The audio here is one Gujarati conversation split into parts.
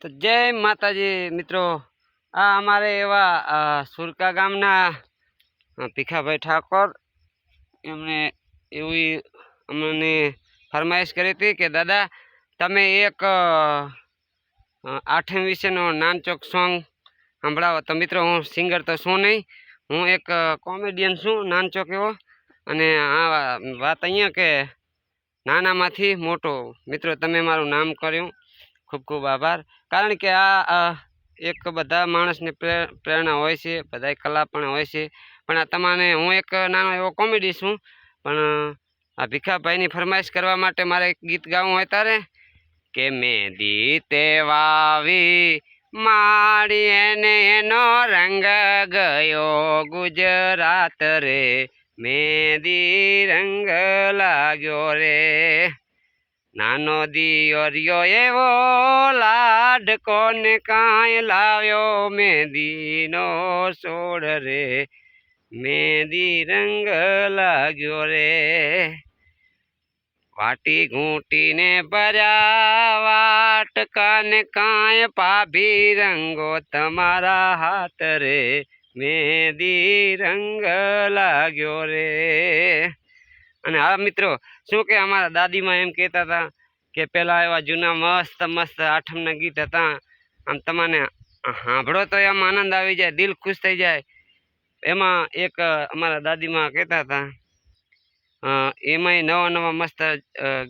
તો જય માતાજી મિત્રો. આ અમારે એવા સુરકા ગામના ભીખાભાઈ ઠાકોર. એમણે એવી અમને ફરમાઈશ કરી હતી કે, દાદા, તમે એક આઠમ વિશેનો નાનચોક સોંગ સંભળાવો. તો મિત્રો, હું સિંગર તો છું નહીં. હું એક કોમેડિયન છું, નાનચોક એવો. અને આ વાત અહીંયા કે, નાનામાંથી મોટો. મિત્રો, તમે મારું નામ કર્યું. ખૂબ ખૂબ આભાર. કારણ કે આ એક બધા માણસને પ્રેરણા હોય છે, બધાય કલા પણ હોય છે. પણ આ તમારે હું એક નાનો એવો કોમેડી છું. પણ, આ ભીખાભાઈની ફરમાઈશ કરવા માટે મારે એક ગીત ગાવું હોય તારે? કે મેદી તે વાવી, મારી એને એનો રંગ ગયો ગુજરાત રે. મેદી રંગ લાગ્યો રે. નાનો દિયરિયો એવો લાડ કોને કાંઈ લાવ્યો? મેદીનો સોડ રે, મેદી રંગ લાગ્યો રે. વાટી ઘૂંટીને ભર્યા વાટકાને કાંઈ પાભી રંગો તમારા હાથ રે. મેદી રંગ લાગ્યો રે. અને હા, મિત્રો, શું કે અમારા દાદીમાં એમ કહેતા હતા કે પહેલાં એવા જૂના મસ્ત મસ્ત આઠમના ગીત હતા. આમ તમને સાંભળો તો એમ આનંદ આવી જાય, દિલ ખુશ થઈ જાય. એમાં એક અમારા દાદીમાં કહેતા હતા એમાંય નવા નવા મસ્ત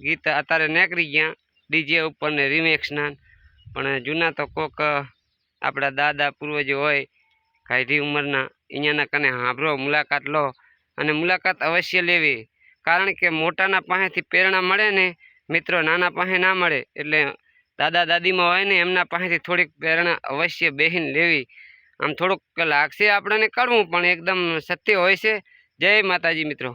ગીત અત્યારે નીકળી ગયા, ડીજે ઉપર ને રિમેક્સના પણ જૂના તો કોક આપણા દાદા, પૂર્વજો હોય કાઢી ઉંમરના અહીંયાના કને સાંભળો, મુલાકાત લો. અને મુલાકાત અવશ્ય લેવી. કારણ કે મોટાના પાસેથી પ્રેરણા મળે ને મિત્રો નાના પાસે ના મળે એટલે દાદા દાદીમાં હોય ને એમના પાસેથી થોડીક પ્રેરણા અવશ્ય બેહીન લેવી. આમ થોડુંક લાગશે આપણને કરવું, પણ એકદમ સત્ય હોય છે. જય માતાજી મિત્રો.